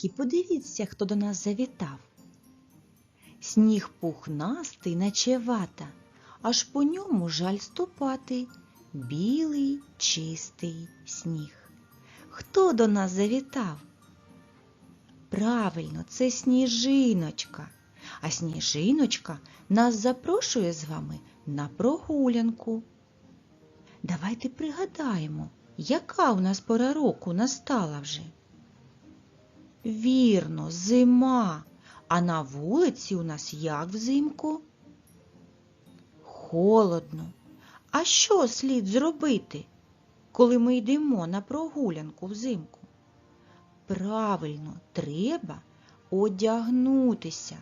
Дітки, подивіться, хто до нас завітав. Сніг пухнастий, наче вата, аж по ньому жаль ступати. Білий, чистий сніг. Хто до нас завітав? Правильно, це сніжиночка. А сніжиночка нас запрошує з вами на прогулянку. Давайте пригадаємо, яка у нас пора року настала вже. Вірно, зима. А на вулиці у нас як взимку? Холодно. А що слід зробити, коли ми йдемо на прогулянку взимку? Правильно, треба одягнутися.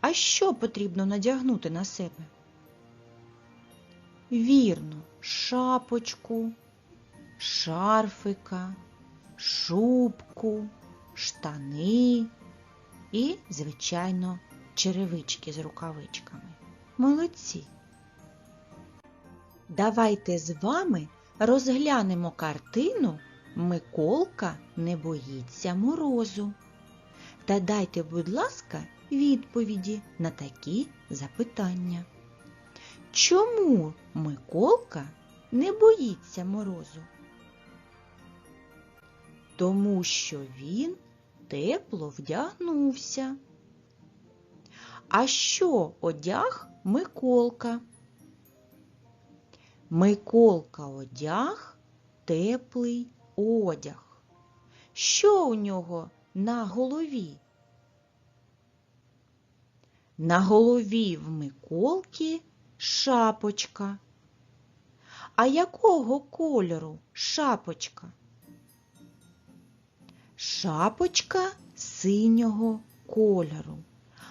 А що потрібно надягнути на себе? Вірно, шапочку, шарфика, шубку, штани і, звичайно, черевички з рукавичками. Молодці! Давайте з вами розглянемо картину Миколка не боїться морозу. Та дайте, будь ласка, відповіді на такі запитання. Чому Миколка не боїться морозу? Тому що він тепло вдягнувся. А що одяг Миколка? Миколка одяг теплий одяг. Що у нього на голові? На голові в Миколки шапочка. А якого кольору шапочка? Шапочка синього кольору.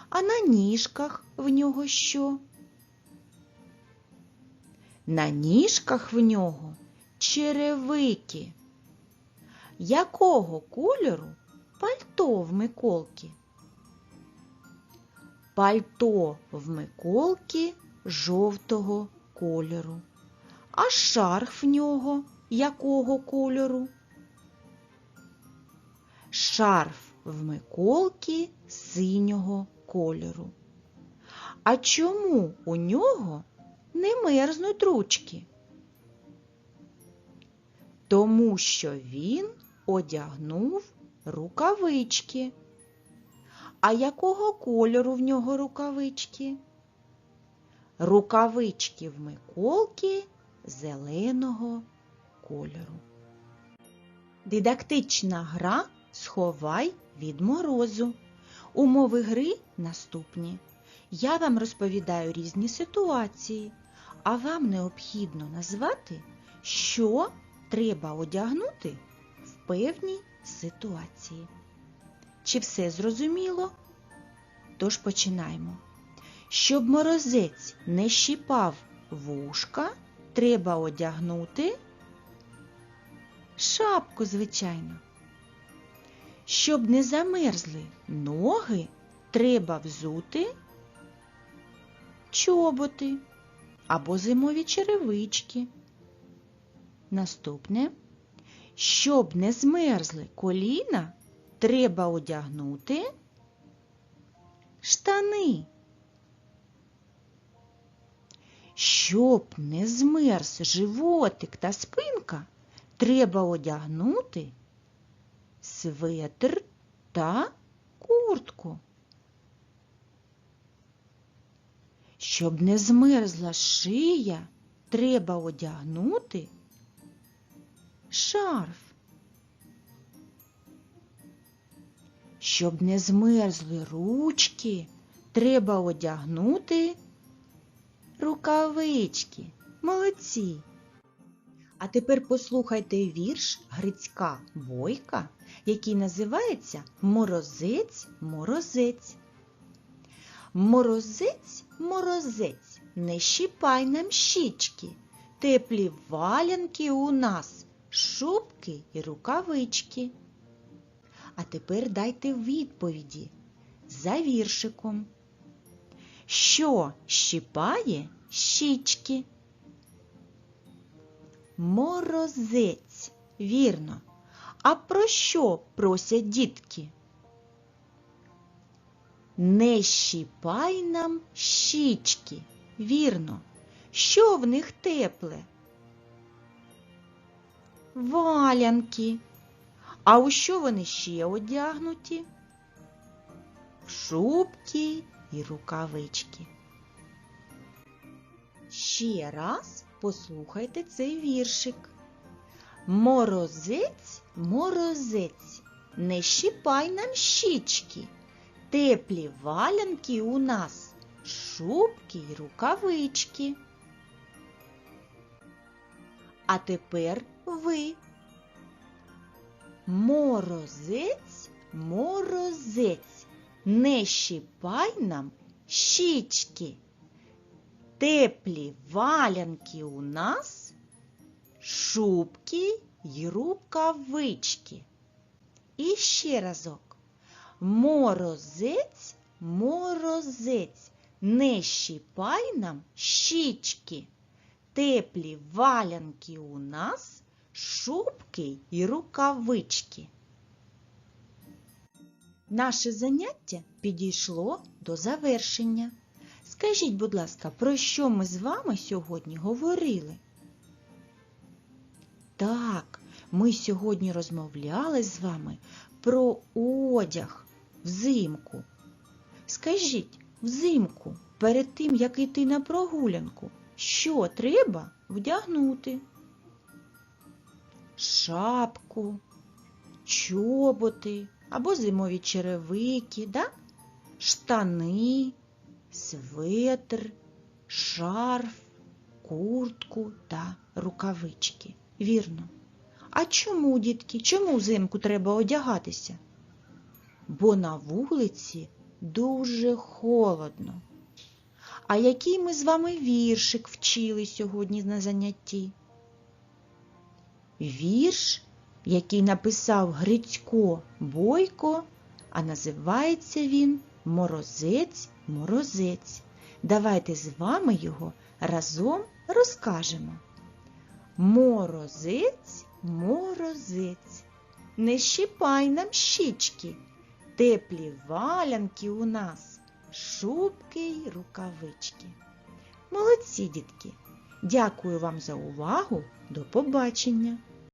А на ніжках в нього що? На ніжках в нього черевики. Якого кольору пальто в Миколки? Пальто в Миколки жовтого кольору. А шарф в нього якого кольору? Шарф в Миколки синього кольору. А чому у нього не мерзнуть ручки? Тому що він одягнув рукавички. А якого кольору в нього рукавички? Рукавички в Миколки зеленого кольору. Дидактична гра Сховай від морозу. Умови гри наступні. Я вам розповідаю різні ситуації, а вам необхідно назвати, що треба одягнути в певній ситуації. Чи все зрозуміло? Тож починаємо. Щоб морозець не щіпав вушка, треба одягнути шапку, звичайно. Щоб не замерзли ноги, треба взути чоботи або зимові черевички. Наступне, щоб не змерзли коліна, треба одягнути штани. Щоб не змерз животик та спинка, треба одягнути светр та куртку. Щоб не змерзла шия, треба одягнути шарф. Щоб не змерзли ручки, треба одягнути рукавички. Молодці. А тепер послухайте вірш Грицька Бойка, який називається Морозець, морозець. Морозець, морозець, не щіпай нам щічки, теплі валянки у нас, шубки і рукавички. А тепер дайте відповіді за віршиком. Що щіпає щічки? Морозець, вірно. А про що просять дітки? Не щіпай нам щічки. Вірно. Що в них тепле? Валянки. А у що вони ще одягнуті? Шубки і рукавички. Ще раз послухайте цей віршик. Морозець, морозець, не щіпай нам щічки, теплі валянки у нас, шубки й рукавички. А тепер ви. Морозець, морозець, не щіпай нам щічки. Теплі валянки у нас, шубки й рукавички. І ще разок. Морозець, морозець, не щіпай нам щічки. Теплі валянки у нас, шубки й рукавички. Наше заняття підійшло до завершення. Скажіть, будь ласка, про що ми з вами сьогодні говорили? Так, ми сьогодні розмовляли з вами про одяг взимку. Скажіть, взимку, перед тим, як йти на прогулянку, що треба вдягнути? Шапку, чоботи або зимові черевики, да? штани, светр, шарф, куртку та рукавички. Вірно. А чому, дітки, чому взимку треба одягатися? Бо на вулиці дуже холодно. А який ми з вами віршик вчили сьогодні на занятті? Вірш, який написав Грицько Бойко, а називається він Морозець, морозець. Давайте з вами його разом розкажемо. Морозець, морозець, не щіпай нам щічки, теплі валянки у нас, шубки й рукавички. Молодці, дітки! Дякую вам за увагу. До побачення!